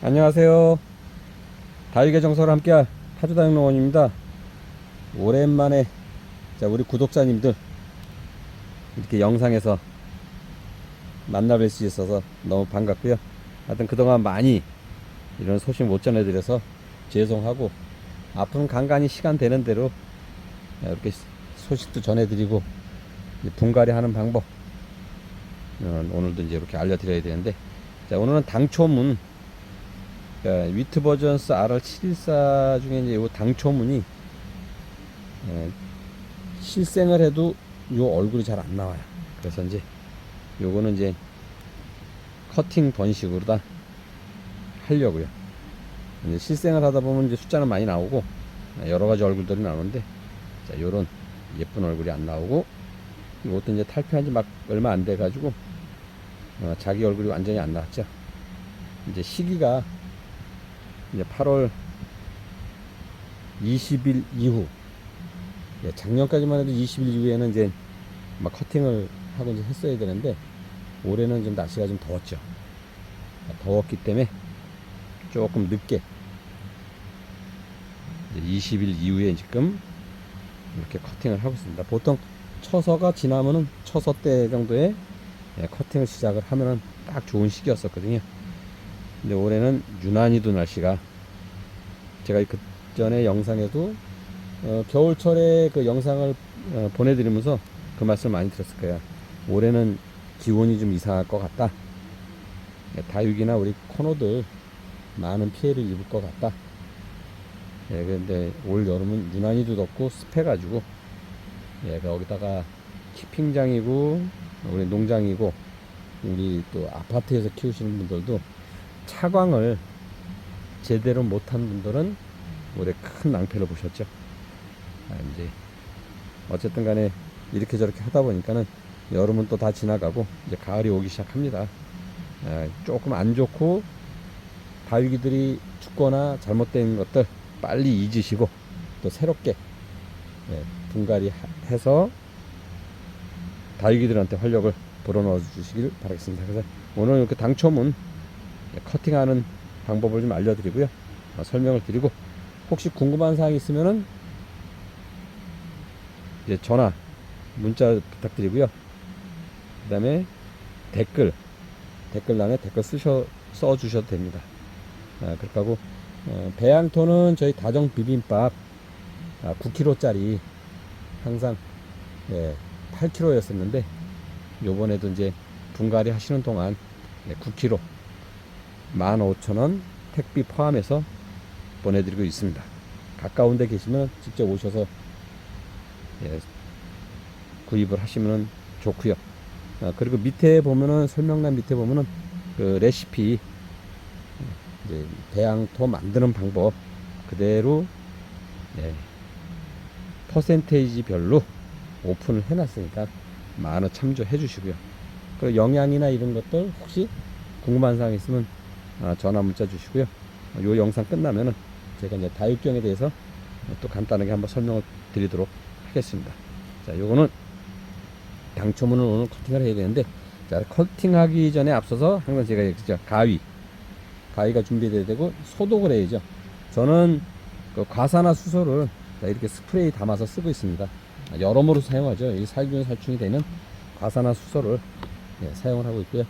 안녕하세요. 다육의 정서를 함께할 파주다육농원입니다. 오랜만에 자 우리 구독자님들 이렇게 영상에서 만나뵐 수 있어서 너무 반갑고요. 하여튼 그동안 많이 이런 소식 못 전해드려서 죄송하고 앞으로는 간간히 시간 되는 대로 이렇게 소식도 전해드리고 분갈이 하는 방법 어, 오늘도 이제 이렇게 알려드려야 되는데 자 오늘은 당초문 그러니까 위트 버전스 RR714 중에 이제 요 당초문이 예, 실생을 해도 요 얼굴이 잘 안 나와요. 그래서 이제 요거는 이제 커팅 번식으로 다 하려고요. 이제 실생을 하다 보면 이제 숫자는 많이 나오고 여러 가지 얼굴들이 나오는데 자 요런 예쁜 얼굴이 안 나오고 이것도 이제 탈피한 지 막 얼마 안 돼 가지고 어, 자기 얼굴이 완전히 안 나왔죠. 이제 시기가 이제 8월 20일 이후 예, 작년까지만 해도 20일 이후에는 이제 막 커팅을 하고 이제 했어야 되는데 올해는 좀 날씨가 좀 더웠죠. 더웠기 때문에 조금 늦게 이제 20일 이후에 지금 이렇게 커팅을 하고 있습니다. 보통 처서가 지나면은 처서 때 정도에 예, 커팅을 시작을 하면은 딱 좋은 시기였었거든요. 근데 올해는 유난히도 날씨가 제가 그 전에 영상에도 어, 겨울철에 그 영상을 어, 보내드리면서 그 말씀 많이 들었을 거야. 올해는 기온이 좀 이상할 것 같다. 예, 다육이나 우리 코노들 많은 피해를 입을 것 같다. 예, 근데 올 여름은 유난히도 덥고 습해가지고 예, 거기다가 키핑장이고 우리 농장이고 우리 또 아파트에서 키우시는 분들도 차광을 제대로 못한 분들은 올해 큰 낭패를 보셨죠. 아, 이제 어쨌든 간에 이렇게 저렇게 하다 보니까는 여름은 또 다 지나가고 이제 가을이 오기 시작합니다. 아, 조금 안 좋고 다육이들이 죽거나 잘못된 것들 빨리 잊으시고 또 새롭게 예, 분갈이 하- 해서 다육이들한테 활력을 불어넣어 주시길 바라겠습니다. 그래서 오늘 이렇게 당첨은 커팅하는 방법을 좀 알려드리고요. 어, 설명을 드리고 혹시 궁금한 사항이 있으면은 이제 전화, 문자 부탁드리고요. 그 다음에 댓글, 댓글란에 댓글 쓰셔, 써주셔도 됩니다. 아, 그렇게 하고, 어, 배양토는 저희 다정 비빔밥 아, 9kg짜리 항상 예, 8kg였었는데 요번에도 이제 분갈이 하시는 동안 예, 9kg 15,000원 택비 포함해서 보내드리고 있습니다. 가까운 데 계시면 직접 오셔서 예, 구입을 하시면 좋고요. 아, 그리고 밑에 보면은 설명란 밑에 보면은 그 레시피 이제 배양토 만드는 방법 그대로 예, 퍼센테이지별로 오픈을 해놨으니까 많은 참조해 주시고요. 그리고 영양이나 이런 것들 혹시 궁금한 사항 있으면 아, 전화 문자 주시고요. 이 영상 끝나면은 제가 이제 다육경에 대해서 또 간단하게 한번 설명을 드리도록 하겠습니다. 자, 요거는 당초문을 오늘 커팅을 해야 되는데, 자, 커팅하기 전에 앞서서 항상 제가 얘기했죠. 가위. 가위가 준비돼야 되고, 소독을 해야죠. 저는 그 과산화 수소를 자, 이렇게 스프레이 담아서 쓰고 있습니다. 여러모로 사용하죠. 이 살균 살충이 되는 과산화 수소를 예, 사용을 하고 있고요.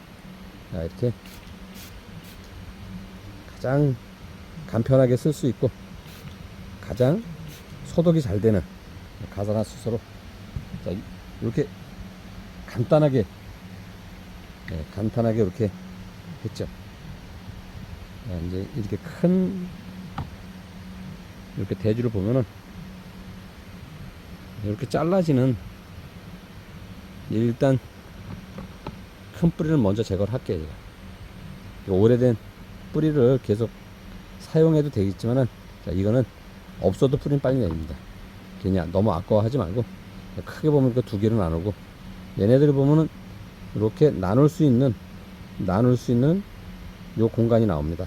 자, 이렇게 가장 간편하게 쓸 수 있고 가장 소독이 잘 되는 가산화 수소로 자, 이렇게 간단하게 예, 간단하게 이렇게 했죠. 자, 이제 이렇게 큰 이렇게 대주를 보면은 이렇게 잘라지는 일단 큰 뿌리를 먼저 제거를 할게요. 오래된 뿌리를 계속 사용해도 되겠지만은 자, 이거는 없어도 뿌리는 빨리 내립니다. 괜히 너무 아까워하지 말고 크게 보면 그두 개로 나누고 얘네들 보면은 이렇게 나눌 수 있는 나눌 수 있는 요 공간이 나옵니다.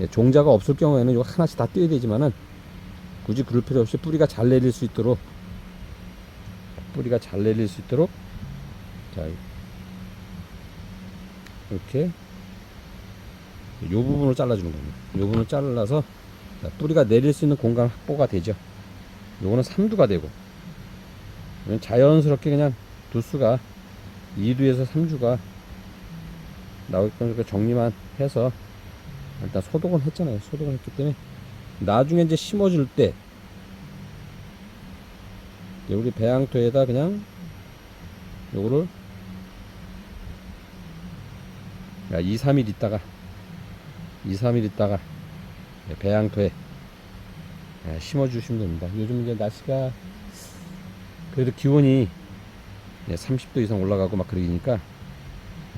예, 종자가 없을 경우에는 이거 하나씩 다 띄어야 되지만은 굳이 그럴 필요 없이 뿌리가 잘 내릴 수 있도록 뿌리가 잘 내릴 수 있도록 자 이렇게 요 부분을 잘라주는 겁니다. 요 부분을 잘라서 자, 뿌리가 내릴 수 있는 공간 확보가 되죠. 요거는 3두가 되고 자연스럽게 그냥 두수가 2두에서 3주가 나오게끔 이렇게 정리만 해서 일단 소독은 했잖아요. 소독을 했기 때문에 나중에 이제 심어줄 때 우리 배양토에다 그냥 요거를 야, 2, 3일 있다가 2, 3일 있다가 예, 배양토에 예, 심어 주시면 됩니다. 요즘 이제 날씨가 그래도 기온이 예, 30도 이상 올라가고 막 그러니까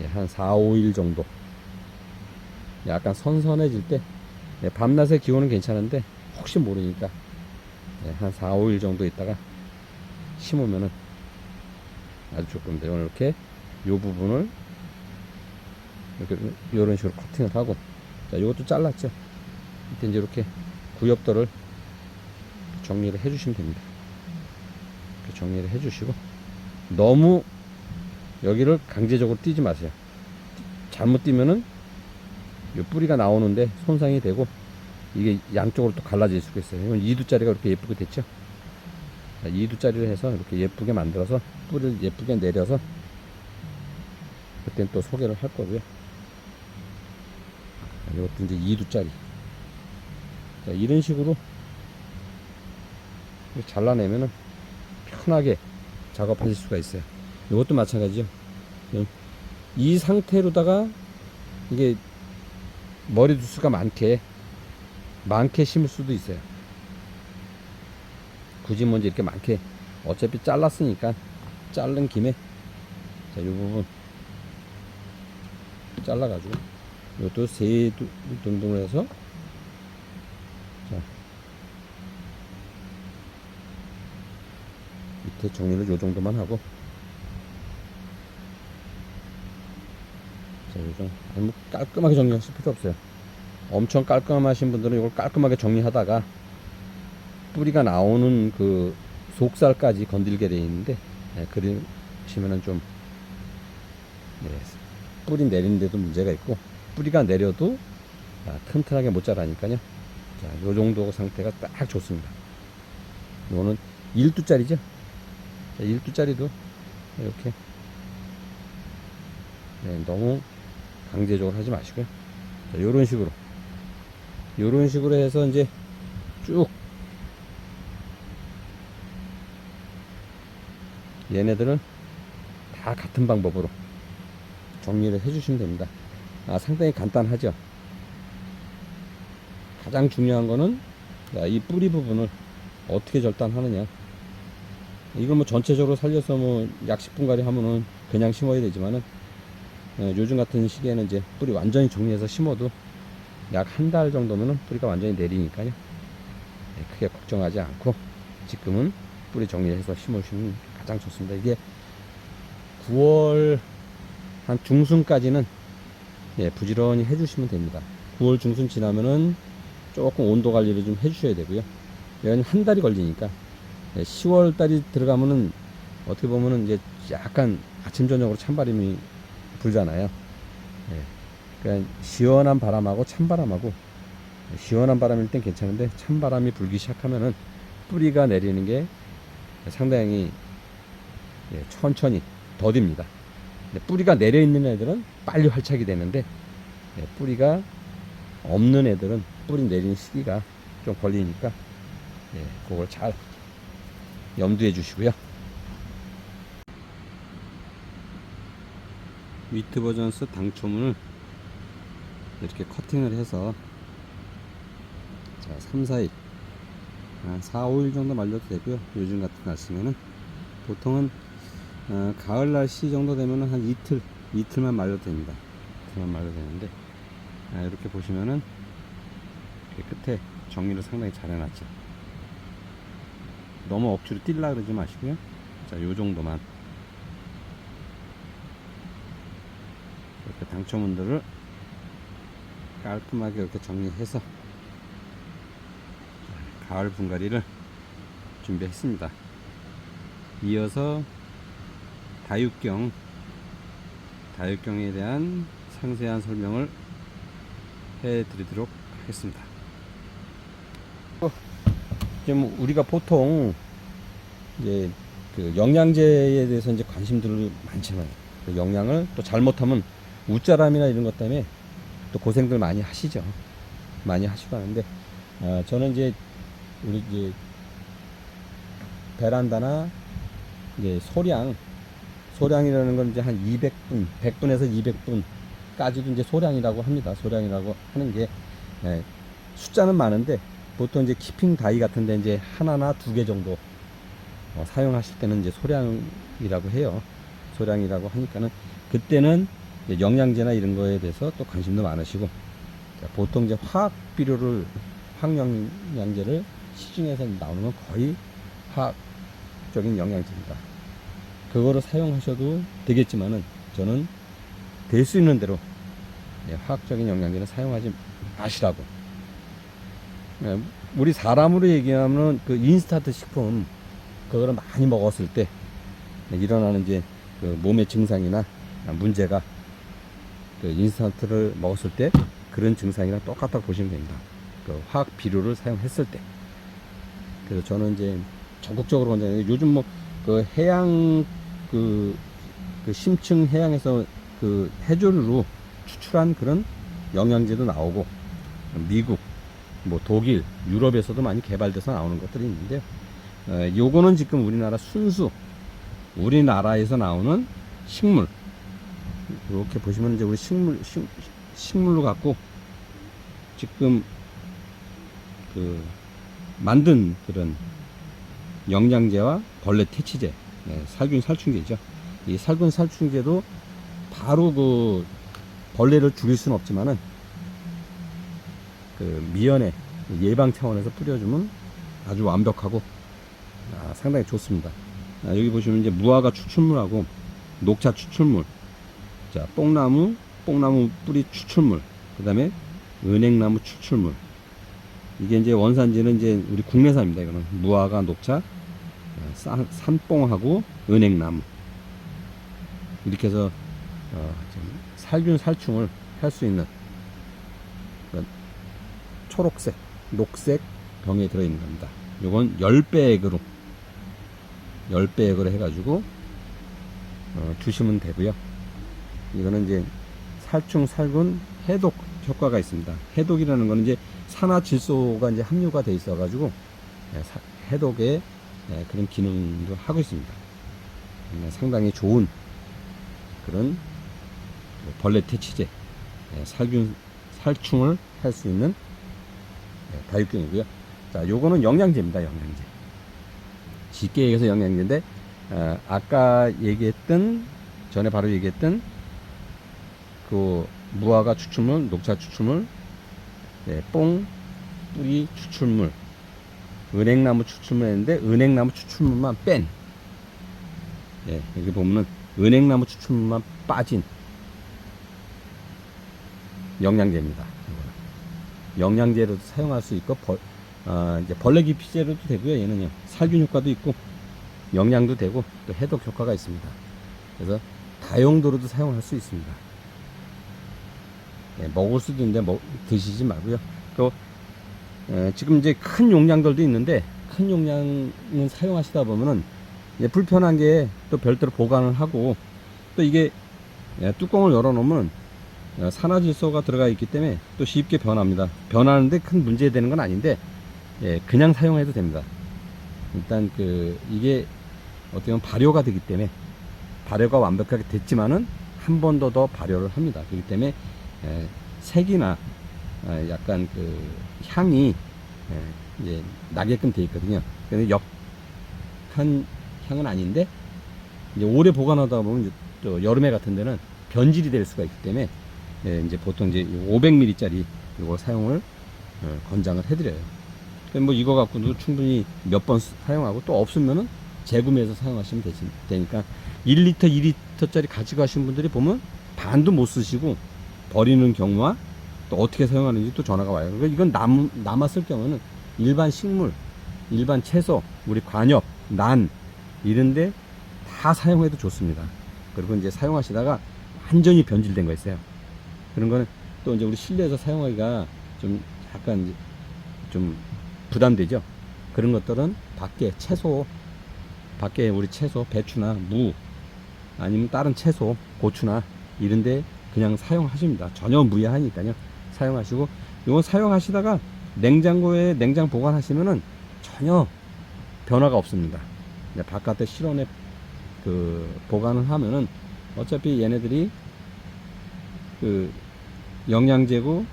예, 한 4, 5일 정도 약간 선선해질 때 예, 밤낮의 기온은 괜찮은데 혹시 모르니까 예, 한 4, 5일 정도 있다가 심으면은 아주 좋습니다. 오늘 이렇게 요 부분을 이렇게 이런 식으로 커팅을 하고 자 이것도 잘랐죠. 이때 이제 이렇게 구엽도를 정리를 해주시면 됩니다. 이렇게 정리를 해주시고 너무 여기를 강제적으로 띄지 마세요. 잘못 띄면은 요 뿌리가 나오는데 손상이 되고 이게 양쪽으로 또 갈라질 수가 있어요. 이건 2두짜리가 이렇게 예쁘게 됐죠. 2두짜리를 해서 이렇게 예쁘게 만들어서 뿌리를 예쁘게 내려서 그땐 또 소개를 할 거고요. 자, 이것도 이제 2두짜리. 자, 이런 식으로 잘라내면은 편하게 작업하실 수가 있어요. 이것도 마찬가지죠. 음, 이 상태로다가 이게 머리 두수가 많게 많게 심을 수도 있어요. 굳이 먼저 이렇게 많게 어차피 잘랐으니까 자른 김에 자, 이 부분 잘라가지고 이것도 세 두- 등등을 해서. 자. 밑에 정리를 요 정도만 하고. 자, 요 정도 아니, 뭐 깔끔하게 정리하실 필요 없어요. 엄청 깔끔하신 분들은 이걸 깔끔하게 정리하다가 뿌리가 나오는 그 속살까지 건들게 되어 있는데 예, 그러시면은 좀 예, 뿌리 내리는데도 문제가 있고 뿌리가 내려도 아, 튼튼하게 못 자라니까요. 자, 요 정도 상태가 딱 좋습니다. 이거는 1두짜리죠. 자, 1두짜리도 이렇게 네, 너무 강제적으로 하지 마시고요. 자, 요런 식으로 요런 식으로 해서 이제 쭉 얘네들은 다 같은 방법으로 정리를 해주시면 됩니다. 아, 상당히 간단하죠. 가장 중요한 거는 자, 이 뿌리 부분을 어떻게 절단하느냐. 이걸 뭐 전체적으로 살려서 뭐 약 10분가량 하면은 그냥 심어야 되지만은 어, 요즘 같은 시기에는 이제 뿌리 완전히 정리해서 심어도 약 한 달 정도면은 뿌리가 완전히 내리니까요. 네, 크게 걱정하지 않고 지금은 뿌리 정리해서 심으시면 가장 좋습니다. 이게 9월 한 중순까지는 예, 부지런히 해주시면 됩니다. 9월 중순 지나면은 조금 온도 관리를 좀 해주셔야 되고요. 얘는 한 달이 걸리니까 예, 10월 달이 들어가면은 어떻게 보면은 이제 약간 아침 저녁으로 찬바람이 불잖아요. 예, 그러니까 시원한 바람하고 찬바람하고 시원한 바람일 땐 괜찮은데 찬바람이 불기 시작하면은 뿌리가 내리는 게 상당히 예, 천천히 더딥니다. 근데 뿌리가 내려 있는 애들은 빨리 활착이 되는데 예, 뿌리가 없는 애들은 뿌리 내리는 시기가 좀 걸리니까 예, 그걸 잘 염두해 주시고요. 위트 버전스 당초문을 이렇게 커팅을 해서 자, 3, 4일 한 4, 5일 정도 말려도 되고요. 요즘 같은 날씨면은 보통은 어, 가을 날씨 정도 되면은 한 이틀, 이틀만 말려도 됩니다. 이틀만 말려도 되는데 아, 이렇게 보시면은 이렇게 끝에 정리를 상당히 잘 해놨죠. 너무 억지로 뛸라 그러지 마시고요. 자, 요 정도만 이렇게 당초문들을 깔끔하게 이렇게 정리해서 가을 분갈이를 준비했습니다. 이어서 다육경 다육경에 대한 상세한 설명을 해 드리도록 하겠습니다. 어, 지금 우리가 보통 이제 그 영양제에 대해서 이제 관심들이 많지만 그 영양을 또 잘못하면 웃자람이나 이런 것 때문에 또 고생들 많이 하시죠. 많이 하시고 하는데 아, 저는 이제 우리 이제 베란다나 이제 소량 소량이라는 건 이제 한 200분, 100분에서 200분까지도 이제 소량이라고 합니다. 소량이라고 하는 게 예, 숫자는 많은데 보통 이제 키핑 다이 같은데 이제 하나나 두 개 정도 어, 사용하실 때는 이제 소량이라고 해요. 소량이라고 하니까는 그때는 영양제나 이런 거에 대해서 또 관심도 많으시고 자, 보통 이제 화학 비료를 화학영양제를 시중에서 나오는 건 거의 화학적인 영양제입니다. 그거를 사용하셔도 되겠지만은 저는 될 수 있는 대로 예, 화학적인 영양제는 사용하지 마시라고. 예, 우리 사람으로 얘기하면 그 인스타트 식품 그거를 많이 먹었을 때 일어나는 이제 그 몸의 증상이나 문제가 그 인스턴트를 먹었을 때 그런 증상이랑 똑같다 보시면 됩니다. 그 화학 비료를 사용했을 때. 그래서 저는 이제 권장해요. 요즘 뭐 그 해양 그, 그 심층 해양에서 그 해조류로 추출한 그런 영양제도 나오고 미국, 뭐 독일, 유럽에서도 많이 개발돼서 나오는 것들이 있는데요. 어, 요거는 지금 우리나라 순수 우리나라에서 나오는 식물 이렇게 보시면 이제 우리 식물 식, 식물로 갖고 지금 그 만든 그런 영양제와 벌레 퇴치제, 네, 살균 살충제죠. 이 살균 살충제도 바로 그 벌레를 죽일 수는 없지만은 그 미연에 예방 차원에서 뿌려주면 아주 완벽하고 아, 상당히 좋습니다. 아, 여기 보시면 이제 무화과 추출물하고 녹차 추출물, 자 뽕나무, 뽕나무 뿌리 추출물, 그 다음에 은행나무 추출물. 이게 이제 원산지는 이제 우리 국내산입니다. 이거는 무화과, 녹차, 어, 산- 산뽕하고 은행나무 이렇게 해서 어, 좀 살균 살충을 할 수 있는 초록색, 녹색 병에 들어있는 겁니다. 요건 10배액으로 10배액으로 해가지고 어, 주시면 되고요. 이거는 이제 살충, 살균, 해독 효과가 있습니다. 해독이라는 거는 이제 산화질소가 이제 함유가 돼 있어 가지고 예, 사- 해독에 예, 그런 기능도 하고 있습니다. 음, 상당히 좋은 그런 그 벌레 퇴치제, 예, 살균, 살충을 할 수 있는 예, 다육균이고요. 자, 요거는 영양제입니다. 영양제. 쉽게 얘기해서 영양제인데 어, 아까 얘기했던 전에 바로 얘기했던 그 무화과 추출물, 녹차 추출물, 네, 뽕 뿌리 추출물, 은행나무 추출물인데 은행나무 추출물만 뺀 예, 여기 보면은 은행나무 추출물만 빠진 영양제입니다. 영양제로도 사용할 수 있고 벌, 아, 이제 벌레 기 피제로도 되고요. 얘는요 살균 효과도 있고 영양도 되고 또 해독 효과가 있습니다. 그래서 다용도로도 사용할 수 있습니다. 예, 먹을 수도 있는데 먹, 드시지 말고요. 또 에, 지금 이제 큰 용량들도 있는데 큰 용량은 사용하시다 보면은 불편한 게 또 별도로 보관을 하고 또 이게 예, 뚜껑을 열어 놓으면 어, 산화질소가 들어가 있기 때문에 또 쉽게 변합니다. 변하는데 큰 문제 되는 건 아닌데 예, 그냥 사용해도 됩니다. 일단 그 이게 어떻게 보면 발효가 되기 때문에 발효가 완벽하게 됐지만은 한 번 더 더 발효를 합니다. 그렇기 때문에 예, 색이나 어, 약간 그 향이 예, 이제 나게끔 돼 있거든요. 근데 역한 향은 아닌데 이제 오래 보관하다 보면 또 여름에 같은 데는 변질이 될 수가 있기 때문에 예, 이제 보통 이제 500ml짜리 이거 사용을 어, 권장을 해드려요. 그뭐 이거 갖고도 충분히 몇 번 사용하고 또 없으면은 재구매해서 사용하시면 되니까 1리터, 2리터짜리 가지고 가신 분들이 보면 반도 못 쓰시고 버리는 경우와 또 어떻게 사용하는지 또 전화가 와요. 그러니까 이건 남, 남았을 경우는 일반 식물, 일반 채소, 우리 관엽, 난 이런데 다 사용해도 좋습니다. 그리고 이제 사용하시다가 완전히 변질된 거 있어요. 그런 거는 또 이제 우리 실내에서 사용하기가 좀 약간 좀 부담되죠. 그런 것들은 밖에 채소, 밖에 우리 채소, 배추나 무, 아니면 다른 채소, 고추나 이런데 그냥 사용하십니다. 전혀 무해하니까요. 사용하시고 이거 사용하시다가 냉장고에 냉장 보관하시면은 전혀 변화가 없습니다. 바깥에 실온에 그 보관을 하면은 어차피 얘네들이 그 영양제고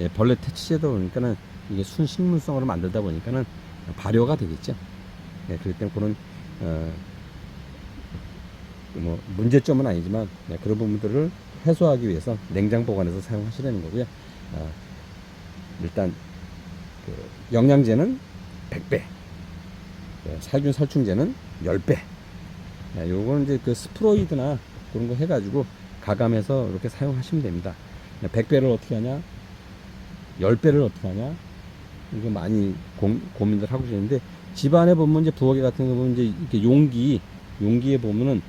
예, 벌레 퇴치제다 보니까는 이게 순식물성으로 만들다 보니까는 발효가 되겠죠. 예, 그렇기 때문에 그런 어, 뭐 문제점은 아니지만 네, 그런 부분들을 해소하기 위해서 냉장 보관해서 사용하시라는 거고요. 아, 일단 그 영양제는 100배, 예, 살균 살충제는 10배. 예, 요거는 이제 그 스프로이드나 그런 거 해가지고 가감해서 이렇게 사용하시면 됩니다. 100배를 어떻게 하냐? 10배를 어떻게 하냐? 이거 많이 고, 고민들 하고 계시는데 집안에 보면 이제 부엌에 같은 거 보면 이제 이렇게 용기 용기에 보면은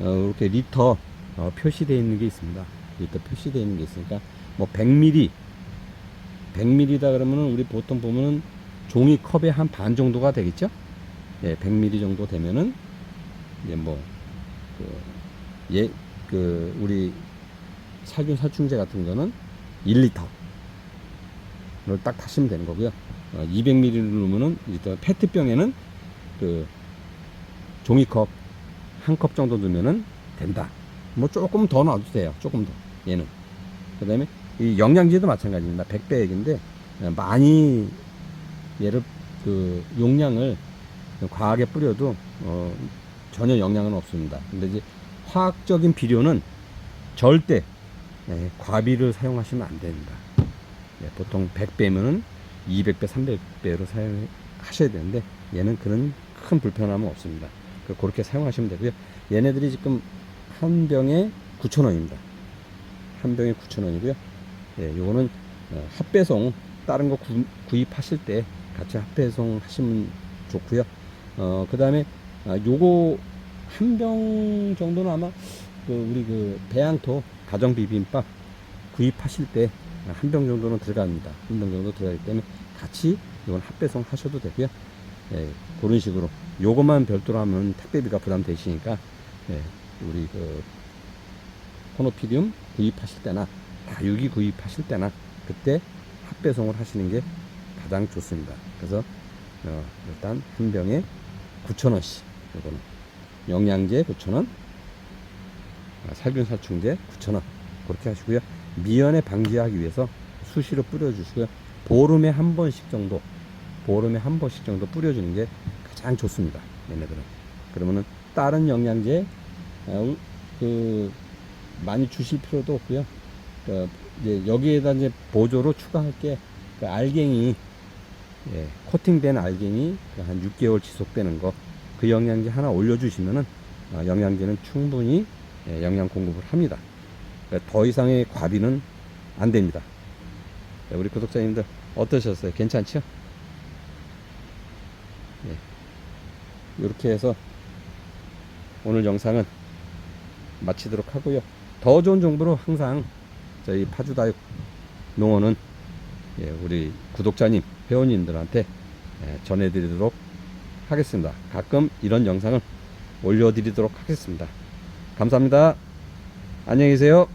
어, 이렇게 리터 어, 표시되어 있는 게 있습니다. 리터 표시되어 있는 게 있으니까 뭐 100ml 100ml다 그러면은 우리 보통 보면은 종이 컵의 한 반 정도가 되겠죠? 예, 100ml 정도 되면은 이제 뭐 그, 예, 그 우리 살균 살충제 같은 거는 1리터 를 딱 타시면 되는 거고요. 어, 200ml를 넣으면은 이제 페트병에는 그 종이컵 한 컵 정도 넣으면은 된다. 뭐 조금 더 넣어도 돼요. 조금 더. 얘는. 그 다음에 이 영양제도 마찬가지입니다. 100배 액인데 많이 얘를 그 용량을 과하게 뿌려도 어, 전혀 영향은 없습니다. 근데 이제 화학적인 비료는 절대 예, 과비를 사용하시면 안 됩니다. 예, 보통 100배면은 200배, 300배로 사용하셔야 되는데 얘는 그런 큰 불편함은 없습니다. 그- 그렇게 사용하시면 되고요. 얘네들이 지금 한 병에 9,000원입니다. 한 병에 9,000원이고요. 예, 요거는 어, 합배송 다른 거 구, 구입하실 때 같이 합배송 하시면 좋고요. 어, 그다음에 아, 요거 한 병 정도는 아마 그 우리 그 배양토 가정 비빔밥 구입하실 때 한 병 정도는 들어갑니다. 한 병 정도 들어가기 때문에 같이 이건 합배송 하셔도 되고요. 예, 그런 식으로 요것만 별도로 하면 택배비가 부담되시니까 예, 우리 그 코노피디움 구입하실 때나 다육이 구입하실 때나 그때 합배송을 하시는 게 가장 좋습니다. 그래서 어, 일단 한 병에 9,000원씩 요거는 영양제 9,000원 아, 살균살충제 9,000원 그렇게 하시고요. 미연에 방지하기 위해서 수시로 뿌려주시고요. 보름에 한 번씩 정도 보름에 한 번씩 정도 뿌려주는 게 가장 좋습니다. 얘네들은 그러면은 다른 영양제 그 많이 주실 필요도 없고요. 그 이제 여기에다 이제 보조로 추가할 게 그 알갱이 예, 코팅된 알갱이 그한 6개월 지속되는 거 그 영양제 하나 올려주시면은 아, 영양제는 충분히 예, 영양 공급을 합니다. 그러니까 더 이상의 과비는 안 됩니다. 예, 우리 구독자님들 어떠셨어요? 괜찮죠? 예. 이렇게 해서 오늘 영상은 마치도록 하고요. 더 좋은 정보로 항상 저희 파주다육 농원은 예, 우리 구독자님, 회원님들한테 예, 전해드리도록 하겠습니다. 가끔 이런 영상을 올려드리도록 하겠습니다. 감사합니다. 안녕히 계세요.